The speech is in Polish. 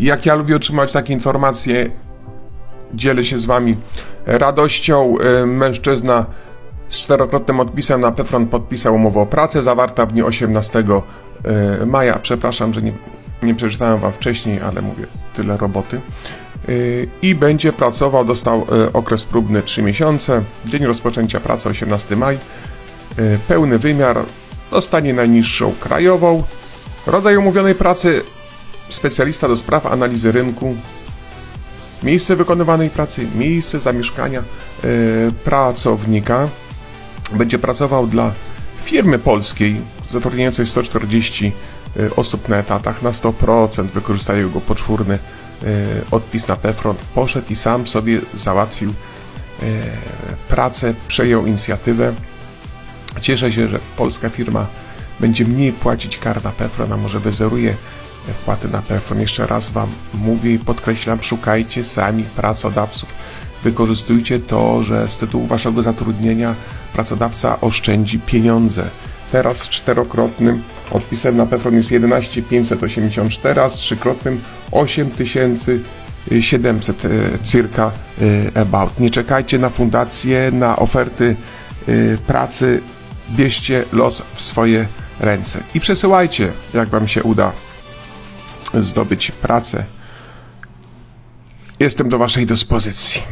Jak ja lubię otrzymać takie informacje, dzielę się z wami radością. E, Mężczyzna z czterokrotnym odpisem na Pefron podpisał umowę o pracę zawarta w dniu 18 e, maja. Przepraszam, że nie, nie przeczytałem wam wcześniej, ale mówię, tyle roboty. E, I będzie pracował, dostał okres próbny 3 miesiące. Dzień rozpoczęcia pracy 18 maj. Pełny wymiar dostanie najniższą krajową. Rodzaj umówionej pracy specjalista do spraw analizy rynku, miejsce wykonywanej pracy, miejsce zamieszkania e, pracownika. Będzie pracował dla firmy polskiej zatrudniającej 140 e, osób na etatach na 100%. Wykorzystaje jego poczwórny e, odpis na Pefron. Poszedł i sam sobie załatwił pracę, przejął inicjatywę. Cieszę się, że polska firma będzie mniej płacić kar na a może wyzeruje wpłaty na Pefron. Jeszcze raz Wam mówię i podkreślam, szukajcie sami pracodawców. Wykorzystujcie to, że z tytułu Waszego zatrudnienia pracodawca oszczędzi pieniądze. Teraz z czterokrotnym odpisem na Pefron jest 11 584, a z trzykrotnym 8700 e, circa about. Nie czekajcie na fundacje, na oferty e, pracy. Bierzcie los w swoje ręce i przesyłajcie, jak Wam się uda zdobyć pracę. Jestem do Waszej dyspozycji.